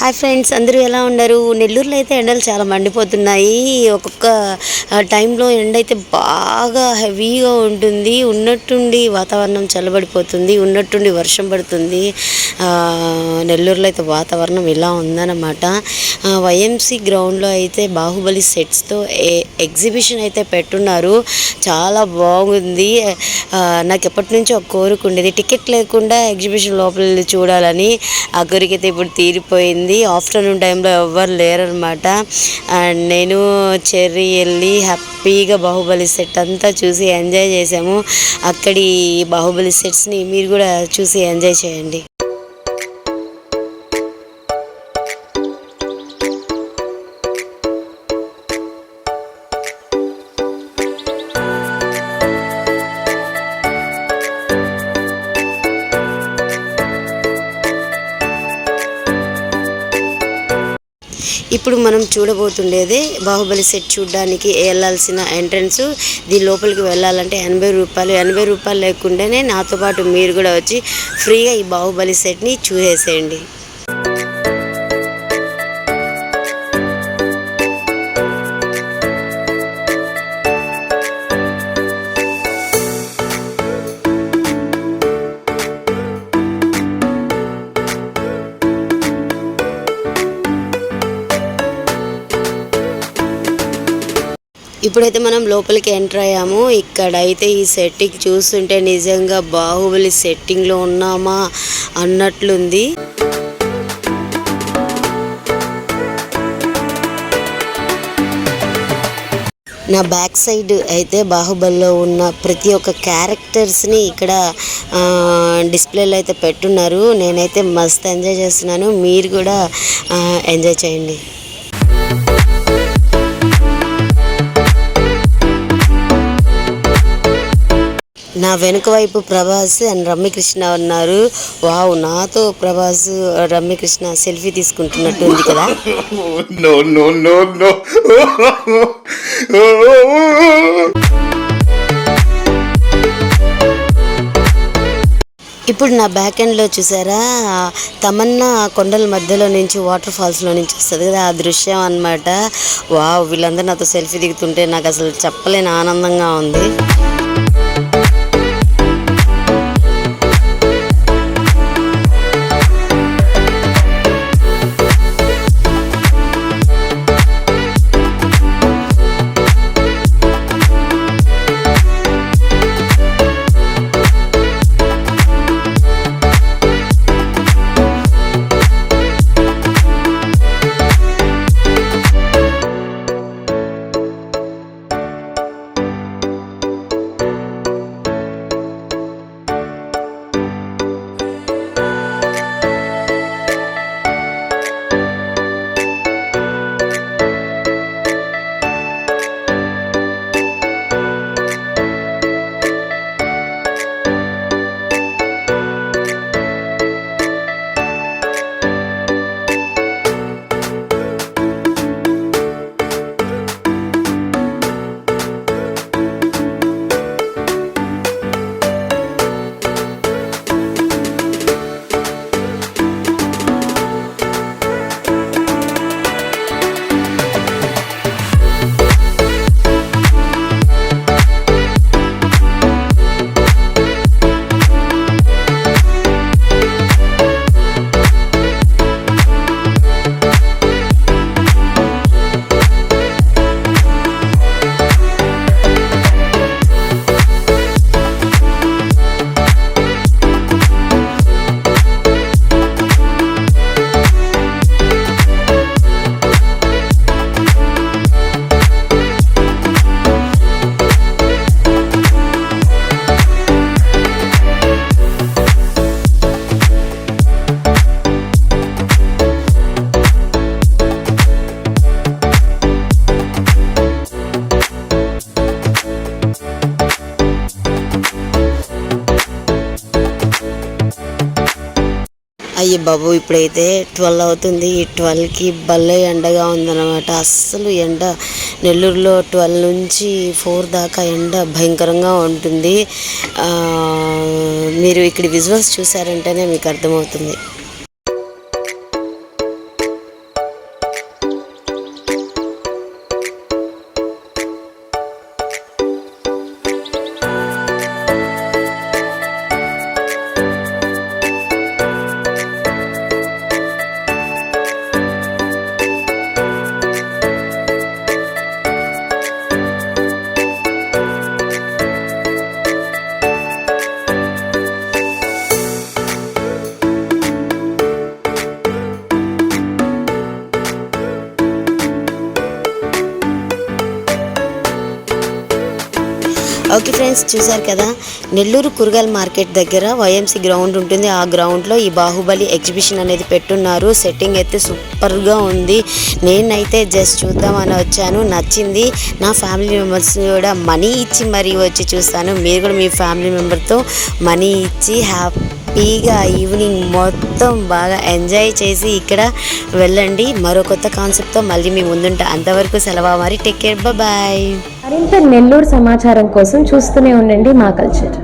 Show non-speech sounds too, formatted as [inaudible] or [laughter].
Hi friends అందరూ ఎలా ఉన్నారు? నెల్లూరులో అయితే ఎండలు చాలా మండిపోతున్నాయి. ఒక్కొక్క టైంలో ఎండ అయితే బాగా హెవీగా ఉంటుంది. ఉన్నట్టుండి వాతావరణం చల్లబడిపోతుంది. ఉన్నట్టుండి వర్షం పడుతుంది. నెల్లూరులో అయితే వాతావరణం ఇలా ఉందన్నమాట. వైఎంసి గ్రౌండ్లో అయితే బాహుబలి సెట్స్తో ఎగ్జిబిషన్ అయితే పెట్టున్నారు. చాలా బాగుంది. నాకు ఎప్పటి నుంచో ఒక కోరిక ఉండేది. టికెట్ లేకుండా ఎగ్జిబిషన్ లోపల చూడాలని. ఆ కోరిక అయితే ఇప్పుడు తీరిపోయింది. ఆఫ్టర్నూన్ టైంలో ఎవ్వరు లేరనమాట అండ్ నేను చెర్రీ వెళ్ళి హ్యాపీగా బాహుబలి సెట్ అంతా చూసి ఎంజాయ్ చేసాము అక్కడి బాహుబలి సెట్స్ని మీరు కూడా చూసి ఎంజాయ్ చేయండి. ఇప్పుడు మనం చూడబోతుండేదే బాహుబలి సెట్ చూడడానికి వెళ్ళాల్సిన ఎంట్రన్స్. దీని లోపలికి వెళ్ళాలంటే ఎనభై రూపాయలు. ఎనభై రూపాయలు లేకుండానే నాతో పాటు మీరు కూడా వచ్చి ఫ్రీగా ఈ బాహుబలి సెట్ని చూసేసేయండి. ఇప్పుడైతే మనం లోపలికి ఎంటర్ అయ్యాము. ఇక్కడ అయితే ఈ సెట్టింగ్ చూస్తుంటే నిజంగా బాహుబలి సెట్టింగ్లో ఉన్నామా అన్నట్లుంది. నా బ్యాక్ సైడ్ అయితే బాహుబలిలో ఉన్న ప్రతి ఒక్క క్యారెక్టర్స్ని ఇక్కడ డిస్ప్లేలో అయితే పెట్టున్నారు. నేనైతే మస్త్ ఎంజాయ్ చేస్తున్నాను. మీరు కూడా ఎంజాయ్ చేయండి. నా వెనుక వైపు ప్రభాస్ అండ్ రమ్యకృష్ణ ఉన్నారు. వావ్ నాతో ప్రభాస్ రమ్యకృష్ణ సెల్ఫీ తీసుకుంటున్నట్టు ఉంది కదా. [laughs] ఇప్పుడు నా బ్యాక్ ఎండ్లో చూసారా? తమన్నా కొండల మధ్యలో నుంచి వాటర్ ఫాల్స్లో నుంచి వస్తుంది కదా ఆ దృశ్యం అన్నమాట. వావ్ వీళ్ళందరూ నాతో సెల్ఫీ దిగుతుంటే నాకు అసలు చెప్పలేని ఆనందంగా ఉంది. అయ్యే బాబు ఇప్పుడైతే ట్వెల్వ్ అవుతుంది. ఈ ట్వెల్వ్కి భలే ఎండగా ఉందన్నమాట. అస్సలు ఎండ నెల్లూరులో ట్వెల్వ్ నుంచి ఫోర్ దాకా ఎండ భయంకరంగా ఉంటుంది. మీరు ఇక్కడ విజువల్స్ చూసారంటేనే మీకు అర్థమవుతుంది. ఓకే ఫ్రెండ్స్ చూసారు కదా? నెల్లూరు కూరగాయల మార్కెట్ దగ్గర వైఎంసీ గ్రౌండ్ ఉంటుంది. ఆ గ్రౌండ్లో ఈ బాహుబలి ఎగ్జిబిషన్ అనేది పెట్టున్నారు. సెట్టింగ్ అయితే సూపర్గా ఉంది. నేనైతే జస్ట్ చూద్దామని వచ్చాను. నచ్చింది. నా ఫ్యామిలీ మెంబర్స్ కూడా మనీ ఇచ్చి మరీ వచ్చి చూస్తాను. మీరు కూడా మీ ఫ్యామిలీ మెంబర్తో మనీ ఇచ్చి హ్యాపీగా ఈవినింగ్ మొత్తం బాగా ఎంజాయ్ చేసి ఇక్కడ వెళ్ళండి. మరో కొత్త కాన్సెప్ట్తో మళ్ళీ మీ ముందుంటా. అంతవరకు సెలవు మరి? Take care. బాయ్ మరింత నెల్లూరు సమాచారం కోసం చూస్తూనే ఉండండి మా కల్చర్.